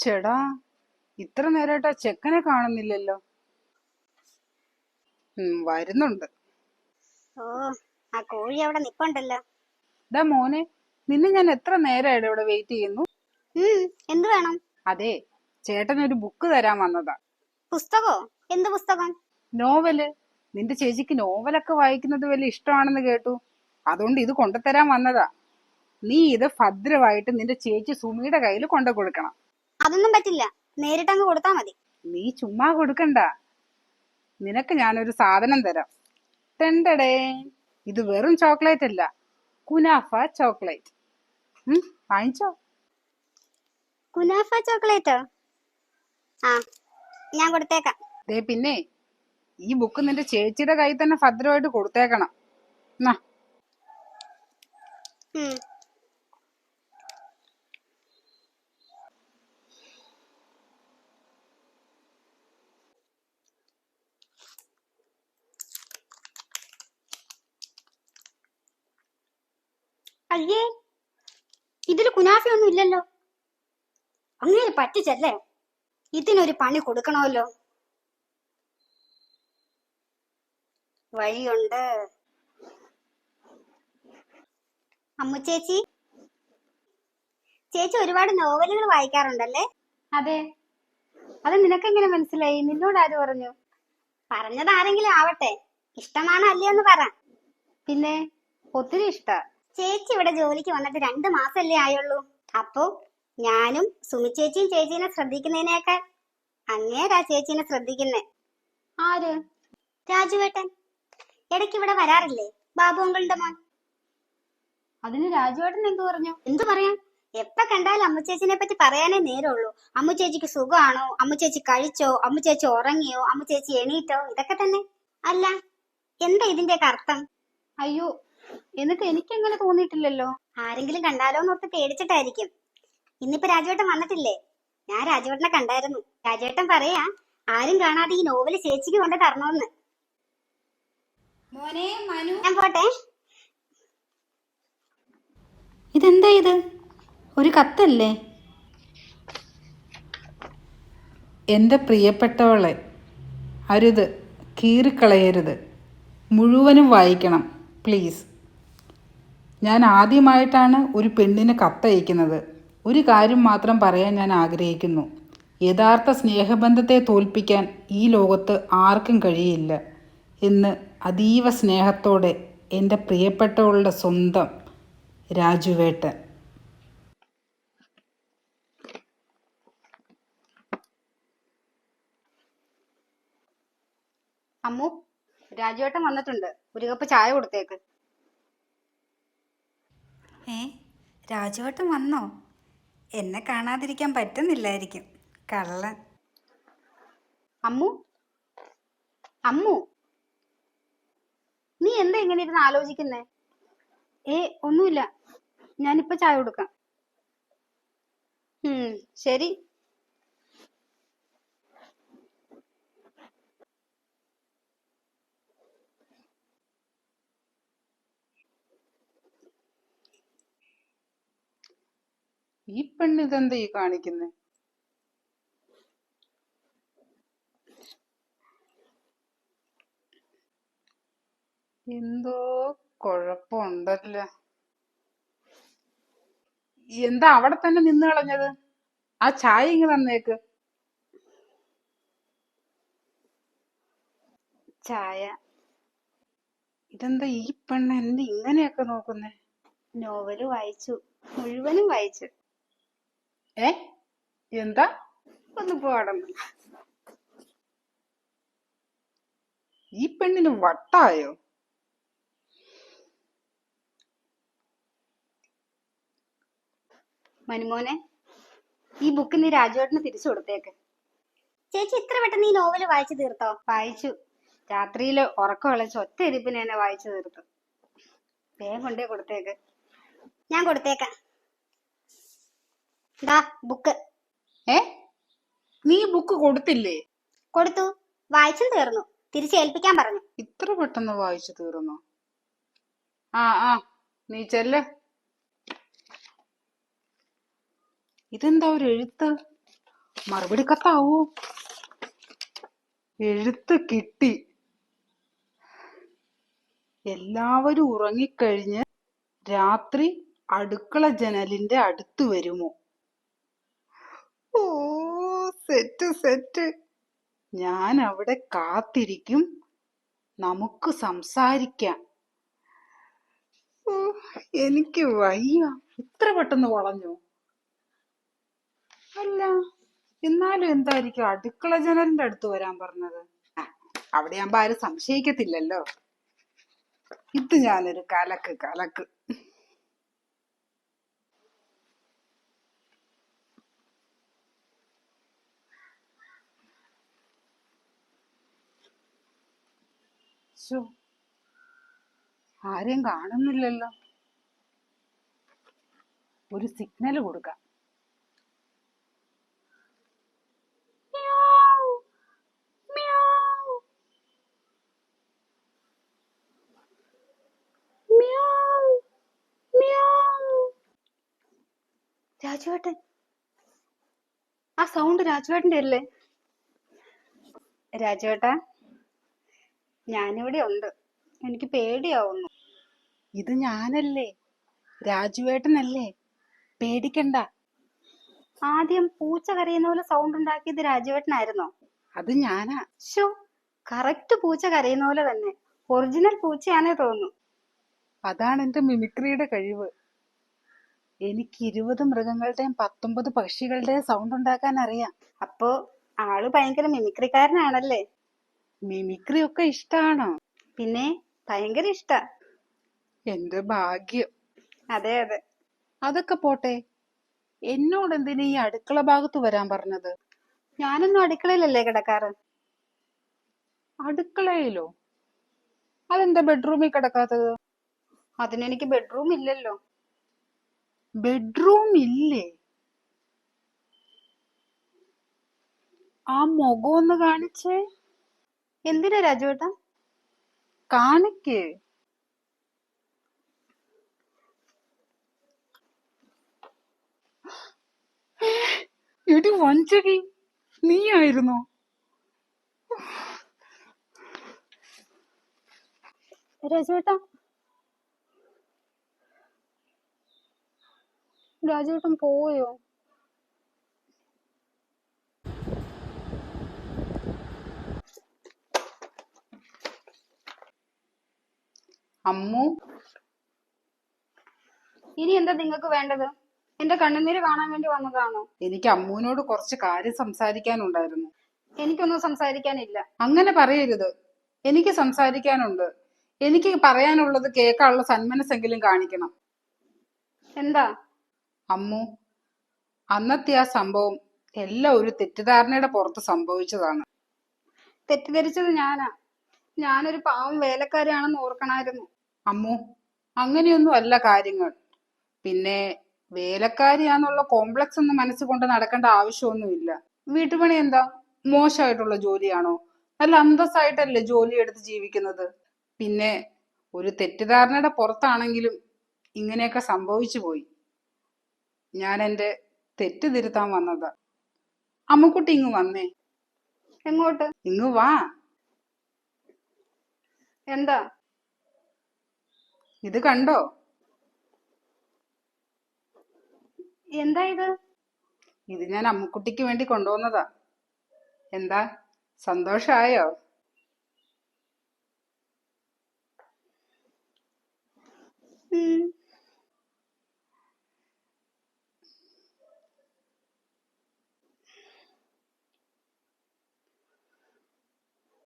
ചേടാ ഇത്ര നേരമായിട്ട് ആ ചെക്കനെ കാണുന്നില്ലല്ലോ. വരുന്നുണ്ട്. ഓ ആ കോഴി അവിടെ നിപ്പുണ്ടല്ലോ. ഡാ മോനെ നിന്നെ ഞാൻ എത്ര നേരമായിട്ട് ഇവിടെ വെയിറ്റ് ചെയ്യുന്നു? എന്ത് വേണം? അതെ ചേട്ടൻ ഒരു ബുക്ക് തരാൻ വന്നതാ. പുസ്തകോ? എന്ത് പുസ്തകം? നോവൽ നിന്റെ ചേച്ചിക്ക് നോവലൊക്കെ വായിക്കുന്നത് വലിയ ഇഷ്ടമാണെന്ന് കേട്ടു. അതുകൊണ്ട് ഇത് കൊണ്ടുതരാൻ വന്നതാ. നീ ഇത് ഭദ്രമായിട്ട് നിന്റെ ചേച്ചി സുമിയുടെ കയ്യിൽ കൊണ്ടു കൊടുക്കണം അതൊന്നും പറ്റില്ല. നേരിട്ട് അങ്ങ് കൊടുത്താ മതി. നീ ചുമ്മാ കൊടുക്കണ്ട. നിനക്ക് ഞാനൊരു സാധനം തരാം. ടെണ്ടടേ ഇത് വെറും ചോക്ലേറ്റ് അല്ല. Kunafa chocolate. വാങ്ങിച്ചോ? Kunafa chocolate? ആ ഞാൻ കൊടുത്തേക്കാം. ദേ പിന്നെ ഈ ബുക്ക് നിന്റെ ചേച്ചിയുടെ കയ്യിൽ തന്നെ ഭദ്രമായിട്ട് കൊടുത്തേക്കണം. എന്നാ അയ്യേ ഇതിൽ കുനാഫയൊന്നും ഇല്ലല്ലോ. അങ്ങനെ പറ്റിച്ചല്ലേ? ഇതിനൊരു പണി കൊടുക്കണമല്ലോ. വഴിയുണ്ട്. അമ്മു ചേച്ചി ചേച്ചി ഒരുപാട് നോവലുകൾ വായിക്കാറുണ്ടല്ലേ? അതെ. അത് നിനക്കെങ്ങനെ മനസ്സിലായി? നിന്നോട് ആര് പറഞ്ഞു? പറഞ്ഞത് ആരെങ്കിലും ആവട്ടെ. ഇഷ്ടമാണോ അല്ലയോന്ന് പറ. പിന്നെ ഒത്തിരി ഇഷ്ട. ചേച്ചി ഇവിടെ ജോലിക്ക് വന്നിട്ട് രണ്ട് മാസല്ലേ ആയുള്ളൂ. അപ്പോ ഞാനും സുമി ചേച്ചിയും ചേച്ചീനെ ശ്രദ്ധിക്കുന്നതിനേക്കാൾ അങ്ങേരാ ചേച്ചീനെ ശ്രദ്ധിക്കുന്നേ. ആര്? രാജുവേട്ടൻ. ഇടയ്ക്ക് ഇവിടെ വരാറില്ലേ? ബാബു അങ്കിളുടെ മോൻ. അതിന് രാജുവേട്ടൻ എന്തു പറഞ്ഞു? എന്തു പറയാം എപ്പ കണ്ടാലും അമ്മു ചേച്ചിനെ പറ്റി പറയാനേ നേരമുള്ളൂ. അമ്മു ചേച്ചിക്ക് സുഖമാണോ? അമ്മു ചേച്ചി കഴിച്ചോ? അമ്മു ചേച്ചി ഉറങ്ങിയോ? അമ്മു ചേച്ചി എണീറ്റോ? ഇതൊക്കെ തന്നെ. അല്ല എന്താ ഇതിന്റെ അർത്ഥം? അയ്യോ എന്നിട്ട് എനിക്ക് അങ്ങനെ തോന്നിയിട്ടില്ലല്ലോ. ആരെങ്കിലും കണ്ടാലോ എന്നോർത്ത് പേടിച്ചിട്ടായിരിക്കും. ഇന്നിപ്പോ രാജുവേട്ടൻ വന്നിട്ടില്ലേ? ഞാൻ രാജുവേട്ടനെ കണ്ടായിരുന്നു. രാജുവേട്ടൻ പറയാ ആരും കാണാതെ ഈ നോവൽ ചേച്ചിക്ക് കൊണ്ട് തരണോന്ന്. മോനെ മനു. ഞാൻ പോട്ടെ. ഇതെന്താ ഇത്? ഒരു കത്തല്ലേ? എന്റെ പ്രിയപ്പെട്ടവളെ അരുത് കീറിക്കളയരുത്. മുഴുവനും വായിക്കണം പ്ലീസ്. ഞാൻ ആദ്യമായിട്ടാണ് ഒരു പെണ്ണിന് കത്തയക്കുന്നത്. ഒരു കാര്യം മാത്രം പറയാൻ ഞാൻ ആഗ്രഹിക്കുന്നു. യഥാർത്ഥ സ്നേഹബന്ധത്തെ തോൽപ്പിക്കാൻ ഈ ലോകത്ത് ആർക്കും കഴിയില്ല എന്ന് അതീവ സ്നേഹത്തോടെ എന്റെ പ്രിയപ്പെട്ടവളുടെ സ്വന്തം രാജുവേട്ടൻ. അമ്മു രാജുവേട്ടൻ വന്നിട്ടുണ്ട്. ഒരു കപ്പ് ചായ കൊടുത്തേക്ക്. ഏ? രാജുവട്ടൻ വന്നോ? എന്നെ കാണാതിരിക്കാൻ പറ്റുന്നില്ലായിരിക്കും. കള്ളൻ. അമ്മു? അമ്മു? നീ എന്താ ഇങ്ങനെ ഇരുന്ന് ആലോചിക്കുന്നേ? ഏ ഒന്നുമില്ല. ഞാനിപ്പോ ചായ കൊടുക്കാം. ശരി. ഈ പെണ്ണ് ഇതെന്താ ഈ കാണിക്കുന്നേ? എന്തോ കൊഴപ്പുണ്ടല്ല എന്താ അവിടെ തന്നെ നിന്ന് കളഞ്ഞത്? ആ ചായ ഇങ്ങ് തന്നേക്ക്. ചായ. ഇതെന്താ ഈ പെണ്ണ് എന്നെ ഇങ്ങനെയൊക്കെ നോക്കുന്നേ? നോവൽ വായിച്ചു. മുഴുവനും വായിച്ചു. ഏ? എന്താ? ഒന്ന് പോടണം. ഈ പെണ്ണിന് വട്ടായോ? മനുമോനെ ഈ ബുക്ക് നീ രാജുവേട്ടന് തിരിച്ചു കൊടുത്തേക്ക്. ചേച്ചി ഇത്ര പെട്ടെന്ന് ഈ നോവൽ വായിച്ചു തീർത്തോ? വായിച്ചു. രാത്രിയിൽ ഉറക്കം വിളിച്ച് ഒറ്റ ഇരിപ്പിന് എന്നെ വായിച്ചു തീർത്തു. വേഗം കൊണ്ടേ കൊടുത്തേക്ക്. ഞാൻ കൊടുത്തേക്കാം. ദാ ബുക്ക്. ഏ? നീ ബുക്ക് കൊടുത്തില്ലേ? കൊടുത്തു. വായിച്ചു തീർന്നു. തിരിച്ചേൽപ്പിക്കാൻ പറഞ്ഞു. ഇത്ര പെട്ടെന്ന് വായിച്ചു തീർന്നോ? ആ ആ. നീ ചെല്ല്. ഇതെന്താ ഒരു എഴുത്ത്? മറുപടി കത്താവോ? എഴുത്ത് കിട്ടി. എല്ലാവരും ഉറങ്ങിക്കഴിഞ്ഞ് രാത്രി അടുക്കള ജനലിന്റെ അടുത്ത് വരുമോ? ഓ സെറ്റ് സെറ്റ്. ഞാൻ അവിടെ കാത്തിരിക്കും. നമുക്ക് സംസാരിക്കാം. ഓ, എനിക്ക് വയ്യ. ഇത്ര പെട്ടെന്ന് വളഞ്ഞു. അല്ല എന്നാലും എന്തായിരിക്കും അടുക്കള ജനലിന്റെ അടുത്ത് വരാൻ പറഞ്ഞത്? അവിടെ ആകുമ്പോ ആരും സംശയിക്കത്തില്ലല്ലോ. ഇത് ഞാനൊരു കലക്ക് കലക്ക്. ശ്ശോ, ആരെയും കാണുന്നില്ലല്ലോ. ഒരു സിഗ്നൽ കൊടുക്കാം. രാജുവേട്ടൻ. ആ സൗണ്ട് രാജുവേട്ടന്റെ അല്ലേ? രാജുവേട്ടാ ഞാനിവിടെ ഉണ്ട്. എനിക്ക് പേടിയാവുന്നു. ഇത് ഞാനല്ലേ? രാജുവേട്ടനല്ലേ? പേടിക്കണ്ട. ആദ്യം പൂച്ച കരയുന്ന പോലെ സൗണ്ട് ഉണ്ടാക്കിയത് രാജുവേട്ടനായിരുന്നോ? അത് ഞാനാ. ഷോ കറക്റ്റ് പൂച്ച കരയുന്ന പോലെ തന്നെ. ഒറിജിനൽ പൂച്ചയാണേ തോന്നുന്നു. അതാണ് എന്റെ മിമിക്രിയുടെ കഴിവ്. എനിക്ക് ഇരുപത് മൃഗങ്ങളുടെയും പത്തൊമ്പത് പക്ഷികളുടെയും സൗണ്ട് ഉണ്ടാക്കാൻ അറിയാം. അപ്പോ ആൾ ഭയങ്കര മിമിക്രിക്കാരനാണല്ലേ മിമിക്രി ഒക്കെ ഇഷ്ടാണോ? പിന്നെ ഭയങ്കര ഇഷ്ട. എന്ത് ഭാഗ്യം. അതെ അതെ. അതൊക്കെ പോട്ടെ. എന്നോട് എന്തിനാ ഈ അടുക്കള ഭാഗത്ത് വരാൻ പറഞ്ഞത്? ഞാനൊന്നും അടുക്കളയിലല്ലേ കിടക്കാറ്? അടുക്കളയിലോ? അതെന്താ ബെഡ്റൂമിൽ കിടക്കാത്തത്? അതിനെനിക്ക് ബെഡ്റൂം ഇല്ലല്ലോ. ബെഡ്റൂം ഇല്ലേ? ആ മുഖം ഒന്ന് കാണിച്ചേ. എന്തിനാ രാജുവേട്ടാ? കാണിക്ക്. എടി വഞ്ചകി നീയായിരുന്നോ? രാജുവേട്ടാ. രാജുവേട്ടൻ പോയോ? അമ്മു. ഇനി എന്താ നിങ്ങൾക്ക് വേണ്ടത്? എന്റെ കണ്ണുനീര് കാണാൻ വേണ്ടി വന്നതാണോ? എനിക്ക് അമ്മുവിനോട് കുറച്ച് കാര്യം സംസാരിക്കാനുണ്ടായിരുന്നു. എനിക്കൊന്നും സംസാരിക്കാനില്ല. അങ്ങനെ പറയരുത്. എനിക്ക് സംസാരിക്കാനുണ്ട്. എനിക്ക് പറയാനുള്ളത് കേൾക്കാനുള്ള സന്മനസ്സെങ്കിലും കാണിക്കണം. എന്താ? അമ്മു അന്നത്തെ ആ സംഭവം എല്ലാം ഒരു തെറ്റിദ്ധാരണയുടെ പുറത്ത് സംഭവിച്ചതാണ്. തെറ്റിദ്ധരിച്ചത് ഞാനാ. ഞാനൊരു പാവം വേലക്കാരിയാണെന്ന് ഓർക്കണായിരുന്നു. അമ്മു അങ്ങനെയൊന്നും അല്ല കാര്യങ്ങൾ. പിന്നെ വേലക്കാരിയാന്നുള്ള കോംപ്ലക്സ് ഒന്നും മനസ്സുകൊണ്ട് നടക്കേണ്ട ആവശ്യമൊന്നുമില്ല. വീട്ടുപണി എന്താ? മോശമായിട്ടുള്ള ജോലിയാണോ? നല്ല അന്തസ്സായിട്ടല്ലേ ജോലി എടുത്ത് ജീവിക്കുന്നത്? പിന്നെ ഒരു തെറ്റിദ്ധാരണയുടെ പുറത്താണെങ്കിലും ഇങ്ങനെയൊക്കെ സംഭവിച്ചു പോയി. ഞാൻ എന്റെ തെറ്റ് തിരുത്താൻ വന്നതാ. അമ്മക്കുട്ടി ഇങ്ങ് വന്നേ. എങ്ങോട്ട്? ഇങ്ങ് വാ. എന്താ? ഇത് കണ്ടോ? എന്താ ഇത്? ഇത് ഞാൻ അമ്മുക്കുട്ടിക്ക് വേണ്ടി കൊണ്ടുവന്നതാ. എന്താ? സന്തോഷായോ? ഉം.